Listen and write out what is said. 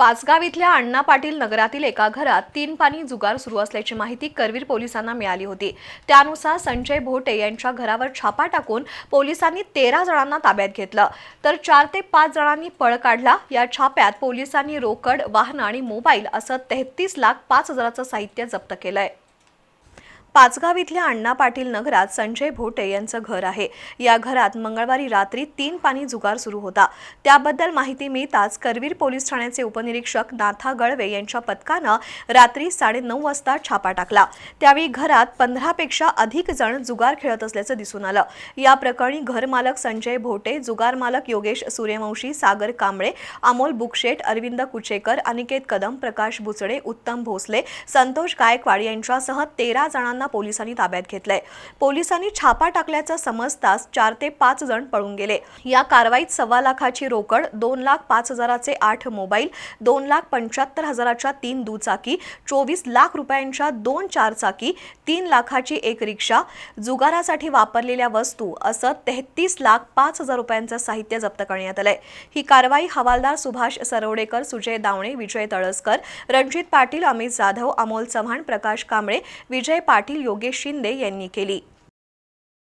पाचगाव इथल्या अण्णा पाटील नगरातील एका घरात तीन पाणी जुगार सुरू असल्याची माहिती करवीर पोलिसांना मिळाली होती. त्यानुसार संजय भोटे यांच्या घरावर छापा टाकून पोलिसांनी तेरा जणांना ताब्यात घेतलं. तर चार ते पाच जणांनी पळ काढला. या छाप्यात पोलिसांनी रोकड वाहनं आणि मोबाईल असं तेहतीस लाख पाच हजाराचं साहित्य जप्त केलंय. पाचगाव इथल्या अण्णा पाटील नगरात संजय भोटे यांचं घर आहे. या घरात मंगळवारी रात्री तीन पाणी जुगार सुरू होता. त्याबद्दल माहिती मिळताच करवीर पोलीस ठाण्याचे उपनिरीक्षक नाथा गळवे यांच्या पथकानं रात्री साडेनऊ वाजता छापा टाकला. त्यावेळी घरात पंधरापेक्षा अधिक जण जुगार खेळत असल्याचं दिसून आलं. या प्रकरणी घरमालक संजय भोटे जुगार मालक योगेश सूर्यवंशी सागर कांबळे अमोल बुकशेट अरविंद कुचेकर अनिकेत कदम प्रकाश बुचडे उत्तम भोसले संतोष गायकवाड यांच्यासह तेरा जणांना पोलिसांनी ताब्यात घेतलंय. पोलिसांनी छापा टाकल्याचं समजताच चार ते पाच जण पळून गेले. या कारवाईत सव्वा लाखाची रोकड दोन लाख पाच हजाराचे आठ मोबाईल दोन लाख पंच्याहत्तर हजाराच्या तीन दुचाकी चोवीस लाख रुपयांच्या दोन चारचाकी तीन लाखाची एक रिक्षा जुगारासाठी वापरलेल्या वस्तू असं तेहतीस लाख पाच हजार रुपयांचं साहित्य जप्त करण्यात आलंय. ही कारवाई हवालदार सुभाष सरवडेकर सुजय दावणे विजय तळसकर रणजित पाटील अमित जाधव अमोल चव्हाण प्रकाश कांबळे विजय पाटील पाटील योगेश शिंदे यांनी केली.